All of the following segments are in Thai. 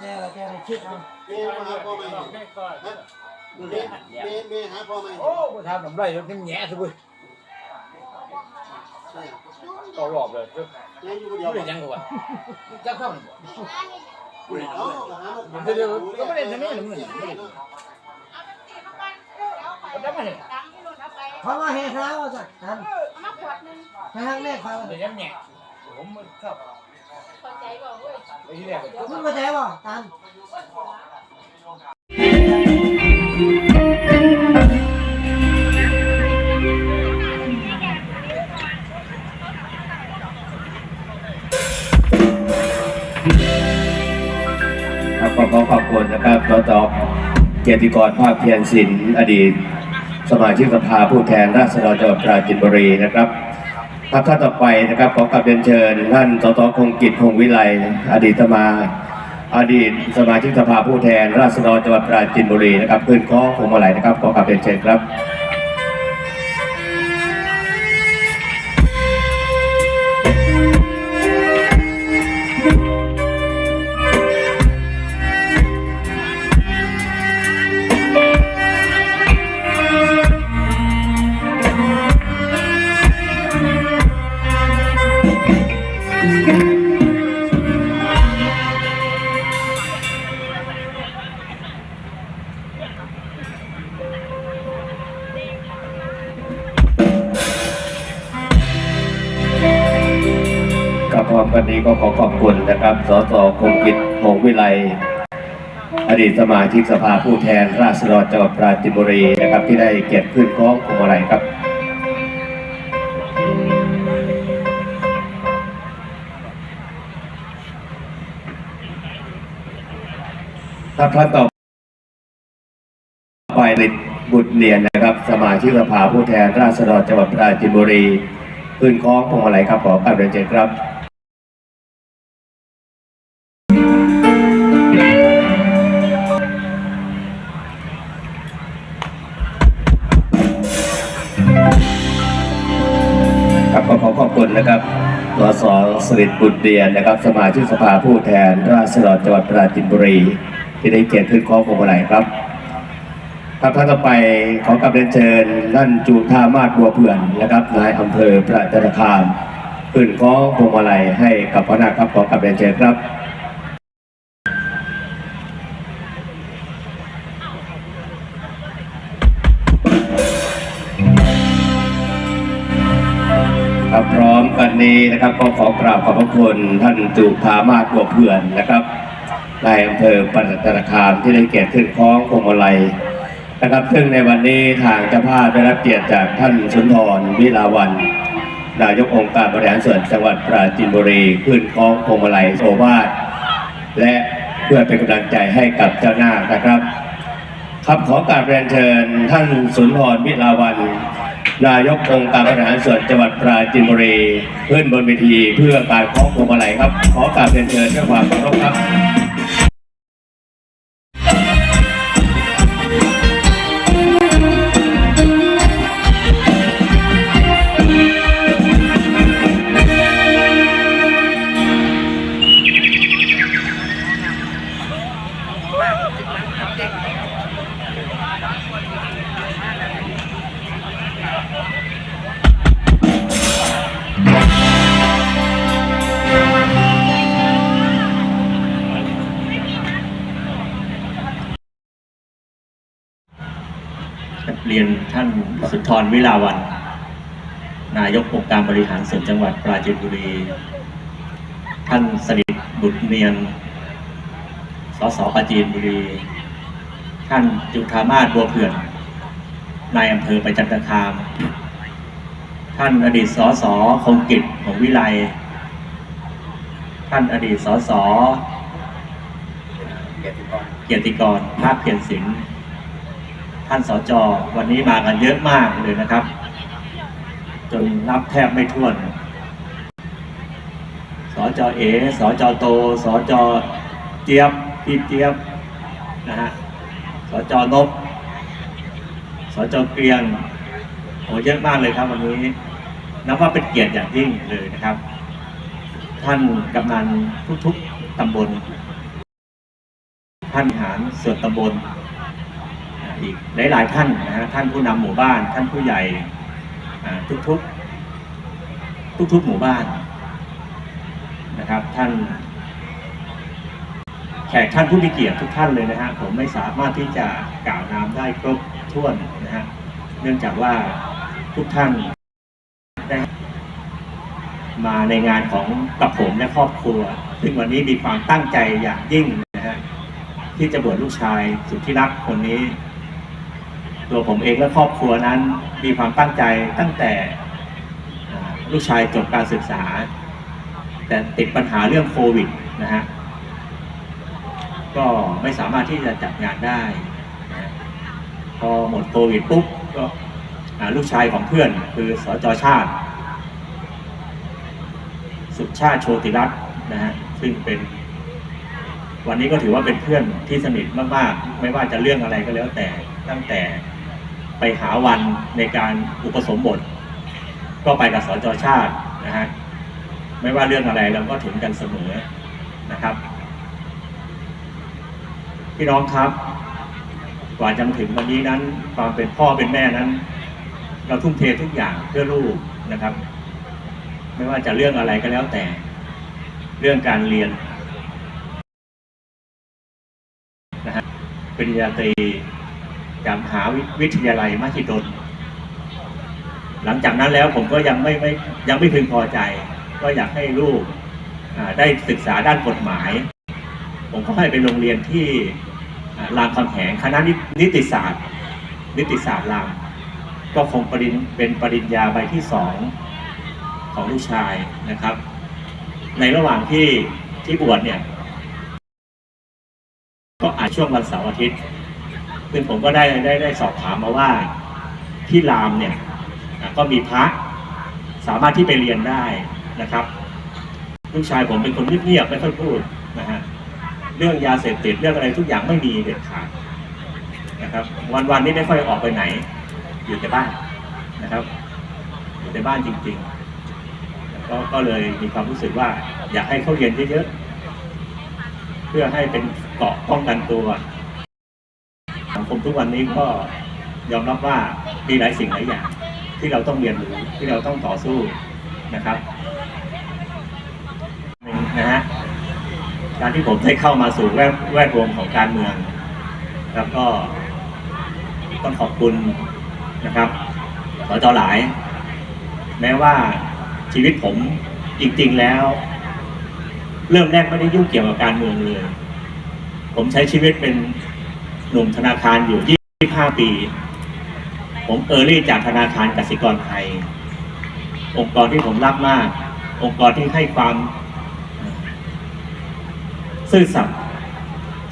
แจ้แจ้ในชิดเอาเมย์มาหาพ่อไหมแม่ก่อนเมย์เมย์เมย์หาพ่อไหมโอ้บ่ทำน้ำไรยังแง่สิบุ้ยใช่ต่อรอบเลยยังอยู่คนเดีเดี๋ยยววยังกว่าจะเข้าเอ้าหามันจะเดี๋ยวก็ไม่ได้ทำนี่หนึ่งหนึ่งได้ไหมเพราะว่าแห่เท้าอะจ้ะท่านมาขวดนึง ไปทางแรกเขาเดี๋ยวยังแง่ผมชอบพอใจบ่เว้ยไอ้ที่แรกคุณมาแจ้บ่ท่านครับขอขอขอบคุณนะครับสจเกียรติกรภาคเพียรศิลป์อดีต สมาชิกสภาผู้แทนราษฎรจังหวัดปราจีนบุรีนะครับ ครับท่านต่อไปนะครับขอกลับเรียนเชิญ ท่านสตคงกิจคงวิไลอดีตสมาอดีตสมาชิกสภาผู้แทน ราษฎรจังหวัดปราจีนบุรีนะครับขึ้นข้อคงมาไหลนะครับขอกลับเรียนเชิญครับ้ก็ขอขอบคุณนะครับ สสคงกิจหงวิไลอดีตสมาชิกสภาผู้แทนราษฎรจังหวัดปราจีนบุรีนะครับ ที่ได้เกียรติขึ้นคล้องพวงมาลัยครับครับท่านต่อไปในบุตรเรียนนะครับ สมาชิกสภาผู้แทนราษฎรจังหวัดปราจีนบุรี ขึ้นคล้องพวงมาลัยครับขอกราบเรียนเชิญครับครับ สสริดบุตรเดียนนะครับ สมาชิกสภาผู้แทน ราษฎรจังหวัดปราจีนบุรี ที่ได้เกียรติขึ้นข้องพวงมาลัยครับครับท่านต่อไปขอกราบเรียนเชิญท่านจูธามาศบัวเผื่อนนะครับนายอำเภอประจันตคามขึ้นข้องพวงมาลัยให้กับพระนาคครับขอกราบเรียนเชิญครับ นี้นะครับก็ขอกราบขอบพระคุณท่านจุธามาศบัวเผื่อนนะครับนายอำเภอปัตตนคามที่ได้เกียรติขึ้นคล้องพวงมาลัยนะครับ ซึ่งในวันนี้ทางเจ้าภาพได้รับเกียรติจากท่านสุนทรวิลาวันนายกองค์การบริหารส่วนจังหวัดปราจีนบุรีขึ้นคล้องพวงมาลัยโอวาทและเพื่อเป็นกำลังใจให้กับเจ้าหน้านะครับครับขอกราบเรียนเชิญท่านสุนทรวิลาวัน นายกองค์การบริหารส่วนจังหวัดปราจีนบุรีขึ้นบนเวทีเพื่อการคล้องพวงมาลัยครับ ขอกราบเรียนเชิญด้วยความเคารพครับ รียนท่านสุนทรวิลาวัน นายกองค์การบริหารส่วนจังหวัดปราจีนบุรี ท่านสนิทบุตรเนียน สสปราจีนบุรี ท่านจุธามาศบัวเผื่อน นายอำเภอประจันตคาม ท่านอดีตสสคงกิจของวิไล ท่านอดีตสสเกียรติกรภาคเพียรศิลป์ ท่านสจวันนี้มากันเยอะมากเลยนะครับ จนนับแทบไม่ถ้วน สจเอ สจโต สจเจี๊ยบพี่เจี๊ยบนะฮะ สจนบสจเกรียงโอ้เยอะมากเลยครับวันนี้นับว่าเป็นเกียรติอย่างยิ่งเลยนะครับ ท่านกำนันทุกๆตำบลท่านหารส่วนตำบล อีกหลายๆท่านนะฮะท่านผู้นำหมู่บ้าน ท่านผู้ใหญ่อ่าทุกๆทุกหมู่บ้านนะครับ ท่าน แขกท่านผู้มีเกียรติทุกท่านเลยนะฮะผมไม่สามารถที่จะกล่าวนามได้ครบถ้วนนะฮะเนื่องจากว่าทุกท่านได้มาในงานของกับผมและครอบครัว ซึ่งวันนี้มีความตั้งใจอย่างยิ่งนะฮะที่จะบวชลูกชายสุดที่รักคนนี้ ตัวผมเองและครอบครัวนั้นมีความตั้งใจตั้งแต่ลูกชายจบการศึกษา แต่ติดปัญหาเรื่องโควิดนะฮะก็ไม่สามารถที่จะจัดงานได้นะพอหมดโควิดปุ๊บก็ลูกชายของเพื่อนคือสจชาติ สุชาติโชติรัตน์นะฮะซึ่งเป็น วันนี้ก็ถือว่าเป็นเพื่อนที่สนิทมากๆ ไม่ว่าจะเรื่องอะไรก็แล้วแต่ตั้งแต่ ไปหาวันในการอุปสมบท ก็ไปกับสจชาตินะฮะไม่ว่าเรื่องอะไรเราก็ถึงกันเสมอนะครับ พี่น้องครับ กว่าจะถึงวันนี้นั้น ความเป็นพ่อเป็นแม่นั้น เราทุ่มเททุกอย่างเพื่อลูกนะครับ ไม่ว่าจะเรื่องอะไรก็แล้วแต่ เรื่องการเรียนนะฮะปริญญาตรี จากมหาวิทยาลัยมหิดล หลังจากนั้นแล้วผมก็ยังไม่ไม่ยังไม่พึงพอใจ ก็อยากให้ลูกได้ศึกษาด้านกฎหมาย ผมก็ให้ไปโรงเรียนที่อ่ารามคำแหงคณะนินิติศาสตร์ นิติศาสตร์รามก็คงปริญเป็นปริญญาใบที่สองของลูกชายนะครับ ในระหว่างที่ที่บวชเนี่ย ก็อาจช่วงวันเสาร์อาทิตย์ ซึ่งผมก็ได้ได้ได้สอบถามมาว่าที่รามเนี่ยก็มีพระสามารถที่ไปเรียนได้นะครับลูกชายผมเป็นคนเงียบๆไม่ค่อยพูดนะฮะเรื่องยาเสพติดเรื่องอะไรทุกอย่างไม่มีเด็ดขาดนะครับวันๆนี้ไม่ค่อยออกไปไหน อยู่แต่บ้านนะครับ อยู่แต่บ้านจริงๆก็ก็เลยมีความรู้สึกว่า อยากให้เขาเรียนเยอะๆเพื่อให้เป็นเกาะป้องกันตัว คมทุกวันนี้ก็ยอมรับว่ามีหลายสิ่งหลายอย่าง ที่เราต้องเรียนรู้ที่เราต้องต่อสู้นะครับหนึ่งนะฮะการที่ผมได้เข้ามาสู่แวดแวดวงของการเมือง แล้วก็ต้องขอบคุณนะครับสจหลาย แม้ว่าชีวิตผมจริงๆแล้ว เริ่มแรกไม่ได้ยุ่งเกี่ยวกับการเมืองเลย ผมใช้ชีวิตเป็น หนุ่มธนาคารอยู่ 25 ปี ผมเออร์ลี่จากธนาคารกสิกรไทย องค์กรที่ผมรักมาก องค์กรที่ให้ความ ซื่อสัตย์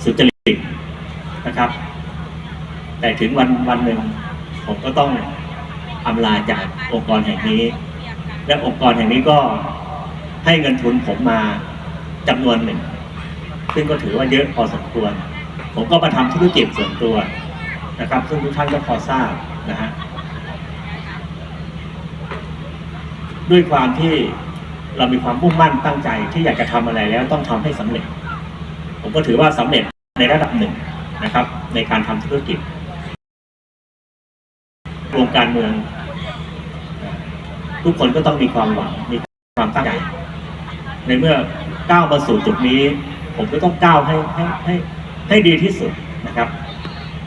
สุจริตนะครับ แต่ถึงวันวันหนึ่ง ผมก็ต้องอำลาจากองค์กรแห่งนี้ และองค์กรแห่งนี้ก็ให้เงินทุนผมมาจำนวนหนึ่ง ซึ่งก็ถือว่าเยอะพอสมควร ผมก็มาทำธุรกิจส่วนตัวนะครับ ซึ่งทุกท่านก็พอทราบนะฮะด้วยความที่เรามีความมุ่งมั่นตั้งใจที่อยากจะทำอะไรแล้วต้องทำให้สำเร็จ ผมก็ถือว่าสำเร็จในระดับหนึ่งนะครับ ในการทำธุรกิจวงการเมือง ทุกคนก็ต้องมีความหวังมีความตั้งใจในเมื่อก้าวมาสู่จุดนี้ ผมก็ต้องก้าวให้ให้ให้ ให้ดีที่สุดนะครับ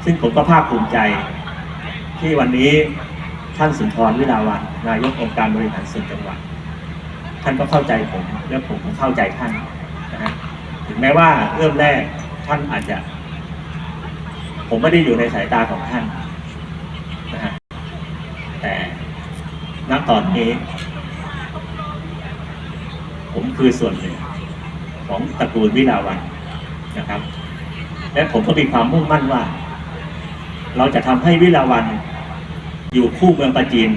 ซึ่งผมก็ภาคภูมิใจ ที่วันนี้ท่านสุนทรวิลาวันนายกองค์การบริหารส่วนจังหวัด ท่านก็เข้าใจผมและผมก็เข้าใจท่านนะฮะถึงแม้ว่าเริ่มแรกท่านอาจจะ ผมไม่ได้อยู่ในสายตาของท่านนะฮะแต่ณตอนนี้ ผมคือส่วนหนึ่งของตระกูลวิลาวันนะครับ และผมก็มีความมุ่งมั่นว่า เราจะทำให้วิลาวัน อยู่คู่เมืองปราจีน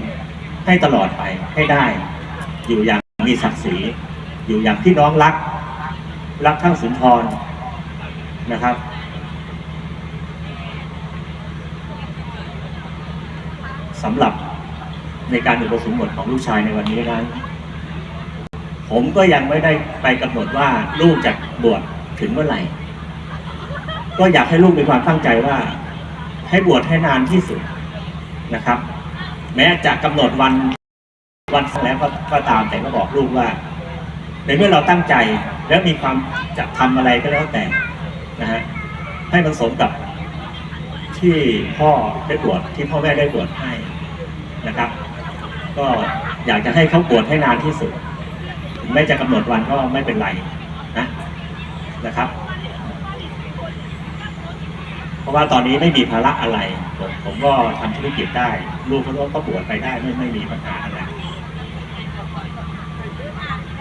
ให้ตลอดไปให้ได้ อยู่อย่างมีศักดิ์ศรีอยู่อย่างพี่น้องรัก รักทั้งสุนทรนะครับ สำหรับในการอุปสมบทของลูกชายในวันนี้นั้น ผมก็ยังไม่ได้ไปกำหนดว่าลูกจะบวชถึงเมื่อไหร่ ก็อยากให้ลูกมีความตั้งใจว่า ให้บวชให้นานที่สุดนะครับ แม้จะกำหนดวันวันแล้วก็กตามแต่ก็บอกลูกว่าในเมื่อเราตั้งใจแล้วมีความจะทำอะไรก็แล้วแต่นะฮะให้มันสมกับที่พ่อได้บวชที่พ่อแม่ได้บวชให้นะครับ ก็อยากจะให้เขาบวชให้นานที่สุดถึงแม้จะกำหนดวันก็ไม่เป็นไรนะนะครับ ราะว่าตอนนี้ไม่มีภาระอะไร ผมก็ทำธุรกิจได้ ลูกเขาก็บวชไปได้ไม่ไม่มีปัญหาอะไร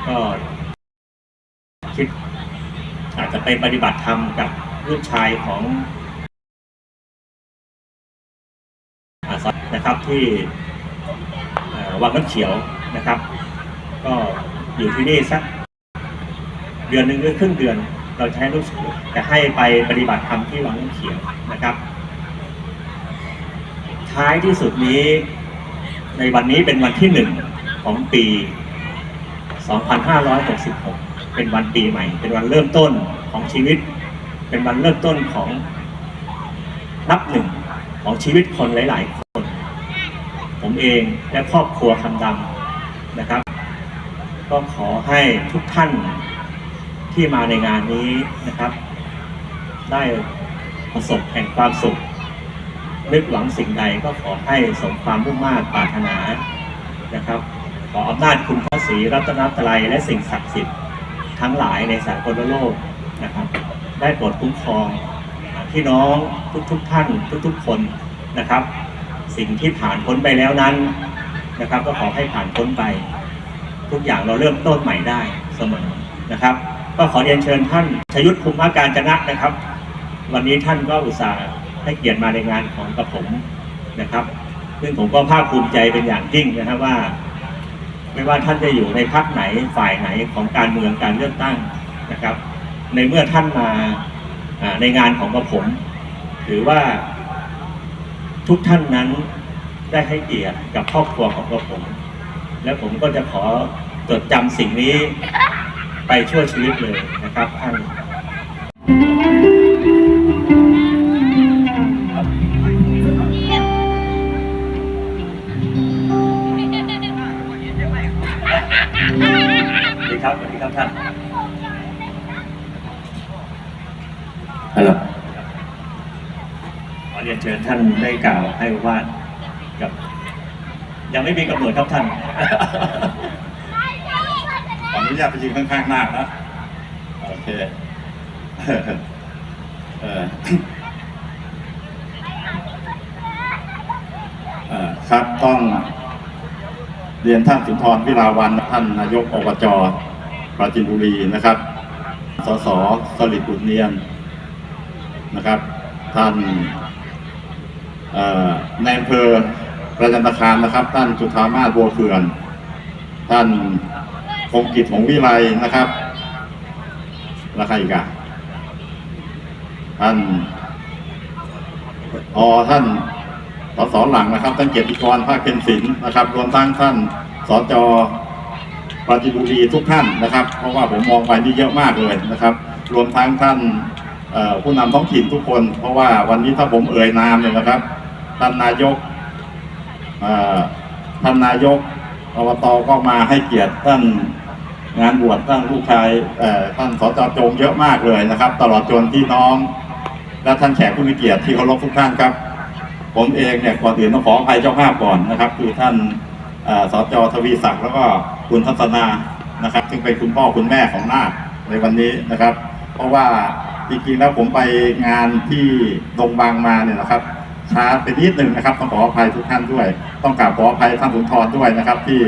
ก็คิดอาจจะไปปฏิบัติธรรมกับลูกชายของอาสนะครับที่วังน้ำเขียวนะครับ ก็อยู่ที่นี่สักเดือนหนึ่งหรือครึ่งเดือน เราจะให้ลูกจะให้ไปปฏิบัติธรรมที่วังน้ำเขียวนะครับ ท้ายที่สุดนี้ ในวันนี้เป็นวันที่หนึ่งของปี 2566 เป็นวันปีใหม่ เป็นวันเริ่มต้นของชีวิต เป็นวันเริ่มต้นของนับหนึ่งของชีวิตคนหลาย ๆ คน ผมเองและครอบครัวคำดำนะครับ ก็ขอให้ทุกท่าน ที่มาในงานนี้นะครับ ได้ประสบแห่งความสุขนึกหวังสิ่งใดก็ขอให้สมความมุ่งมา่ปรารถนานะครับ ขออำนาจคุณพระศรีรัตนตรัยและสิ่งศักดิ์สิทธิ์ทั้งหลายในสากลโลกนะครับ ได้โปรดคุ้มครองพี่น้องทุกๆทท่านทุกๆคนนะครับ สิ่งที่ผ่านพ้นไปแล้วนั้นนะครับ ก็ขอให้ผ่านพ้นไป ทุกอย่างเราเริ่มต้นใหม่ได้เสมอนะครับ ก็ขอเรียนเชิญท่านชยุทธภูมิภาการจนะนะครับ วันนี้ท่านก็อุตส่าห์ให้เกียรติมาในงานของกระผมนะครับ ซึ่งผมก็ภาคภูมิใจเป็นอย่างยิ่งนะครับว่า ไม่ว่าท่านจะอยู่ในพรรคไหนฝ่ายไหนของการเมืองการเลือกตั้งนะครับ ในเมื่อท่านมาอ่าในงานของกระผมถือว่าทุกท่านนั้นได้ให้เกียรติกับครอบครัวของกระผม และผมก็จะขอจดจำสิ่งนี้ ไปช่วยชีวิตเลยนะครับท่านสวัสดีครับสวัสดีครับท่านฮัลโหลขอเรียนเชิญท่านได้กล่าวให้ว่ากับ ยังไม่มีกำหนดครับท่านขออ นุญาตไปยืนข้างๆหน้านะโอเคเออครับต้องเรียนท่านสุนทรวิลาวันท่านนายกอบจปราจินบุรีนะครับ สสสลิดบุตเนียนนะครับ ท่านเอ่อในอำเภอประจันตคามนะครับ ท่านจุธามาศบัวเขื่อน ท่าน งกิจของวิไลนะครับแล้วใครอีกอะท่านอท่านสสหลังนะครับท่านเกียรติกรภาคเป็นศิลป์นะครับรวมทั้งท่านสจปราจิบุรีทุกท่านนะครับ เพราะว่าผมมองไปนี่เยอะมากเลยนะครับ รวมทั้งท่านผู้นำท้องถิ่นทุกคน เพราะว่าวันนี้ถ้าผมเอ่ยนามเนี่ยนะครับท่านนายกท่านนายกอบตก็มาให้เกียรติท่าน งานบวชท่านลูกชายท่านสจโจงเยอะมากเลยนะครับ ตลอดจนพี่น้อง และท่านแขกผู้มีเกียรติที่เคารพทุกท่านครับ ผมเองเนี่ยก่อนอื่นต้องขออภัยเจ้าภาพก่อนนะครับ คือท่านอ่อสจทวีศักดิ์แล้วก็คุณทัศนานะครับ ซึ่งเป็นคุณพ่อคุณแม่ของนาคในวันนี้นะครับ เพราะว่าจริงๆแล้วผมไปงานที่ดงบางมาเนี่ยนะครับช้าไปนิดหนึ่งนะครับต้องขออภัยทุกท่านด้วย ต้องกราบขออภัยท่านสุนทรด้วยนะครับ ที่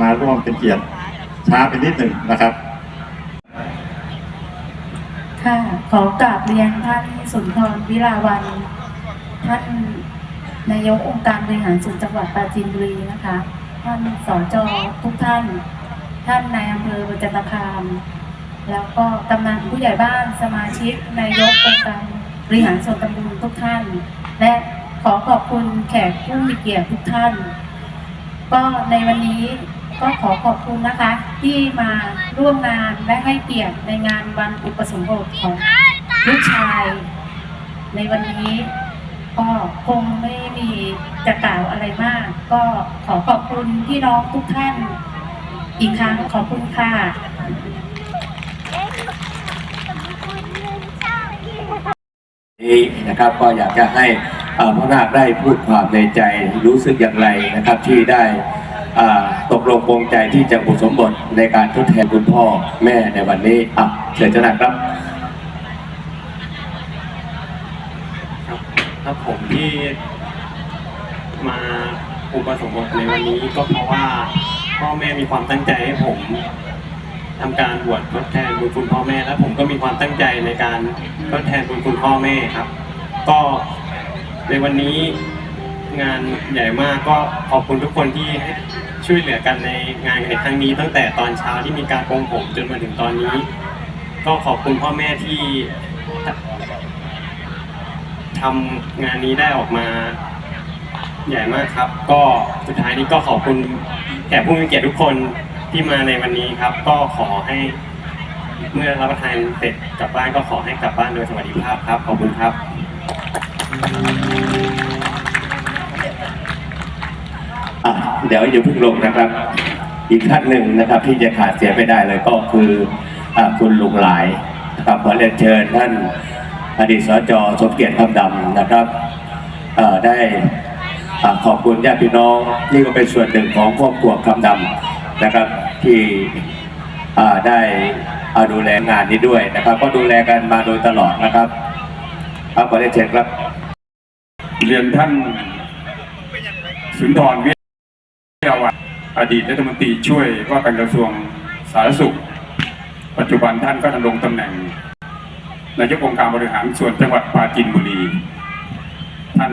มาร่วมเป็นเกียรติ ช้าไปนิดหนึ่งนะครับค่ะขอกราบเรียนท่านสุนทรวิลาวันท่านนายกองค์การบริหารส่วนจังหวัดปราจีนบุรีนะคะ ท่านสจทุกท่าน ท่านนายอำเภอประจันตคาม แล้วก็กำนันผู้ใหญ่บ้านสมาชิกนายกองค์การบริหารส่วนตำบลทุกท่าน และขอขอบคุณแขกผู้มีเกียรติทุกท่าน ก็ในวันนี้ ก็ขอขอบคุณนะคะ ที่มาร่วมงานและให้เกียรติในงานวันอุปสมบทของลูกชาย ในวันนี้ก็คงไม่มีจะกล่าวอะไรมาก ก็ขอขอบคุณพี่น้องทุกท่าน อีกครั้งขอบคุณค่ะนี้นะครับก็อยากจะให้เอ่อพระนาคได้พูดความในใจรู้สึกอย่างไรนะครับที่ได้ ตกลงปรงใจที่จะอุปสมบทในการทดแทนคุณพ่อแม่ในวันนี้อะเชิญเจ้าหน้าครับครับผมที่มาอุปสมบทในวันนี้ก็เพราะว่าพ่อแม่มีความตั้งใจให้ผมทำการบวชทดแทนบุญคุณพ่อแม่ และผมก็มีความตั้งใจในการทดแทนบุญคุณพ่อแม่ครับ ก็ในวันนี้งานใหญ่มากก็ขอบคุณทุกคนที่ ช่วยเหลือกันในงานในครั้งนี้ตั้งแต่ตอนเช้าที่มีการโปรงผมจนมาถึงตอนนี้ ก็ขอบคุณพ่อแม่ที่ทำงานนี้ได้ออกมาใหญ่มากครับ ก็สุดท้ายนี้ก็ขอบคุณแขกผู้มีเกียรติทุกคนที่มาในวันนี้ครับ ก็ขอให้เมื่อรับประทานเสร็จกลับบ้านก็ขอให้กลับบ้านโดยสวัสดิภาพครับ ขอบคุณครับ เดี๋ยวอย่าพิ่งลงนะครับ อีกท่านหนึ่งนะครับ ที่จะขาดเสียไม่ได้เลยก็คืออคุณลุงหลายนะครับขอเรียนเชิญท่านอดีตสจสมเกียรติคำดำนะครับได้ขอบคุณญาติพี่น้องที่ก็เป็นส่วนหนึ่งของครอบครัวคำดำนะครับที่ได้ดูแลงานนี้ด้วยนะครับ ก็ดูแลกันมาโดยตลอดนะครับครับขอเรียนเชิญครับ เรียนท่านสุนทรวิทยาวัฒน์ อดีตรัฐมนตรีช่วยว่าการกระทรวงสาธารณสุข ปัจจุบันท่านก็ดำรงตำแหน่งนายกองค์การบริหารส่วนจังหวัดปราจีนบุรี ท่าน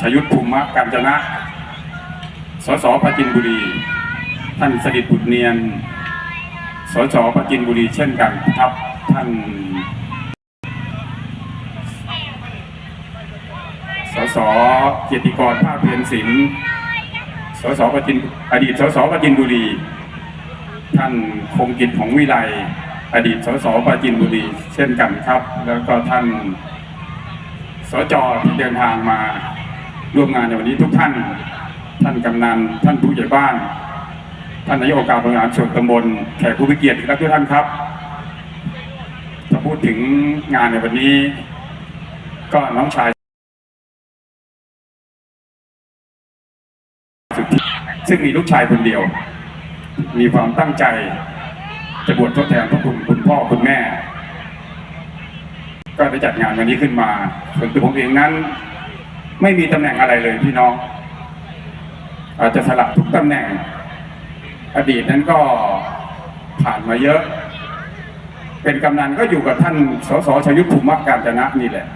ชยุทธภูมิการจนะสสปราจีนบุรี ท่านสดิตบุตรเนียน สสปราจีนบุรีเช่นกันครับท่านสสเกียรติกรภาคเพียรศิลป์ สสปจินอดีตสสปจินบุรี ท่านคงกิจของวิไลอดีตสสปจินบุรี เช่นกันครับ แล้วก็ท่านสจที่เดินทางมาร่วมงานในวันนี้ทุกท่าน ท่านกำนันท่านผู้ใหญ่บ้าน ท่านนายกองค์การบริหารส่วนตำบลแขกผู้มีเกียรติและทุกท่านครับถ้าพูดถึงงานในวันนี้ ก็น้องชาย ซึ่งมีลูกชายคนเดียว มีความตั้งใจ จะบวชทดแทนพระคุณคุณพ่อคุณแม่ ก็ได้จัดงานวันนี้ขึ้นมาส่วนตัวผมเองนั้น ไม่มีตำแหน่งอะไรเลยพี่น้อง อาจจะสลับทุกตำแหน่ง อดีตนั้นก็ผ่านมาเยอะ เป็นกำนันก็อยู่กับท่านสสชยุทธภูมิการจนะนี่แหละ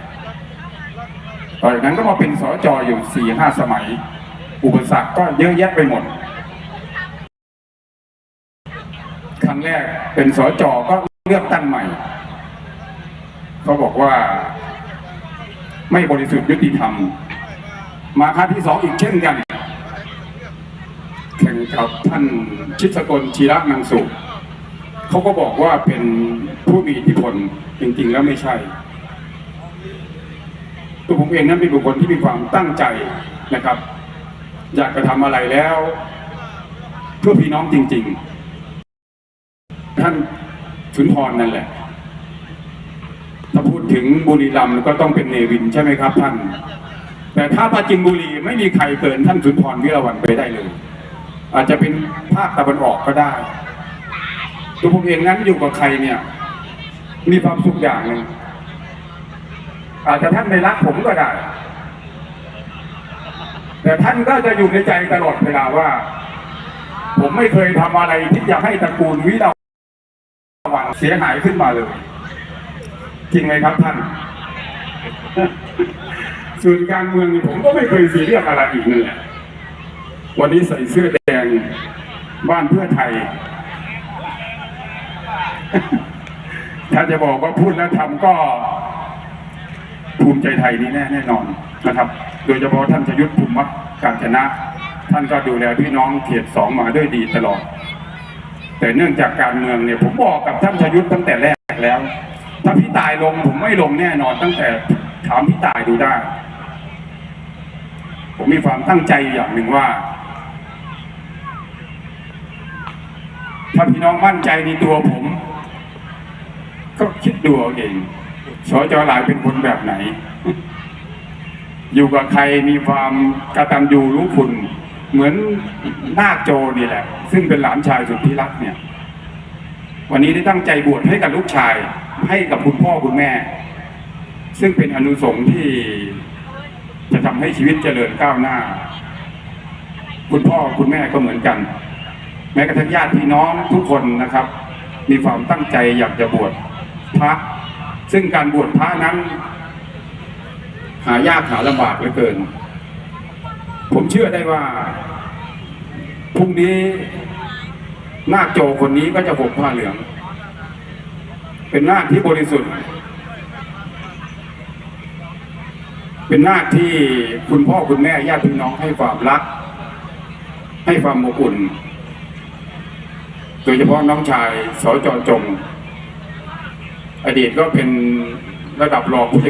ต่อจากนั้นก็มาเป็นสจอยู่สี่ห้าสมัย อุปสรรคก็เยอะแยะไปหมด ครั้งแรกเป็นสจก็เลือกตั้งใหม่ เขาบอกว่า ไม่บริสุทธิ์ยุติธรรม มาครั้งที่สองอีกเช่นกันแข่งกับท่านชิดสกลชีระนังสุเขาก็บอกว่าเป็นผู้มีอิทธิพลจริง ๆ แล้วไม่ใช่ตัวผมเองนั้นเป็นบุคคลที่มีความตั้งใจนะครับ อยากจะทำอะไรแล้ว เพื่อพี่น้องจริง ๆ ท่านสุนทรนั่นแหละ ถ้าพูดถึงบุรีรัมย์ก็ต้องเป็นเนวินใช่ไหมครับ ท่าน แต่ถ้าปราจินบุรีไม่มีใครเกินท่านสุนทรวิรวันไปได้เลย อาจจะเป็นภาคตะวันออกก็ได้ ตัวผมเองนั้นอยู่กับใครเนี่ย มีความสุขอย่างหนึ่งอาจจะท่านไม่รักผมก็ได้ แต่ท่านก็จะอยู่ในใจตลอดเวลาว่า ผมไม่เคยทำอะไรที่จะให้ตระกูลวิลาวันเสียหายขึ้นมาเลย จริงไหมครับท่านส่วนการเมืองผมก็ไม่เคยซีเรียสอะไรอีกนั่นแหละวันนี้ใส่เสื้อแดงบ้านเพื่อไทย ถ้าจะบอกว่าพูดแล้วทำก็ภูมิใจไทยนี่แน่แน่นอน นะครับ โดยเฉพาะท่านชยุทธภูมิวัฒน์การชนะทท่านก็ดูแลพี่น้องเขตสองมาด้วยดีตลอด แต่เนื่องจากการเมืองเนี่ยผมบอกกับท่านชยุทธตั้งแต่แรกแล้ว ถ้าพี่ตายลงผมไม่ลงแน่นอนตั้งแต่ถามพี่ตายดูได้ ผมมีความตั้งใจอย่างหนึ่งว่าถ้าพี่น้องมั่นใจในตัวผม ก็คิดดูเอาเองสจหลายเป็นคนแบบไหน อยู่กับใครมีความกระตัญญูรู้คุณ เหมือนนาคโจนี่แหละ ซึ่งเป็นหลานชายสุดที่รักเนี่ย วันนี้ได้ตั้งใจบวชให้กับลูกชาย ให้กับคุณพ่อคุณแม่ ซึ่งเป็นอนุสงฆ์ที่จะทำให้ชีวิตเจริญก้าวหน้า คุณพ่อคุณแม่ก็เหมือนกัน แม้กระทั่งญาติพี่น้องทุกคนนะครับ มีความตั้งใจอยากจะบวชพระ ซึ่งการบวชพระนั้น หายากหาลำบากเหลือเกิน ผมเชื่อได้ว่าพรุ่งนี้นาคโจคนนี้ก็จะผมผ้าเหลือง เป็นนาคที่บริสุทธิ์ เป็นนาคที่คุณพ่อคุณแม่ญาติพี่น้องให้ความรัก ให้ความอบอุ่นโดยเฉพาะน้องชายสจจง อดีตก็เป็นระดับรองผู้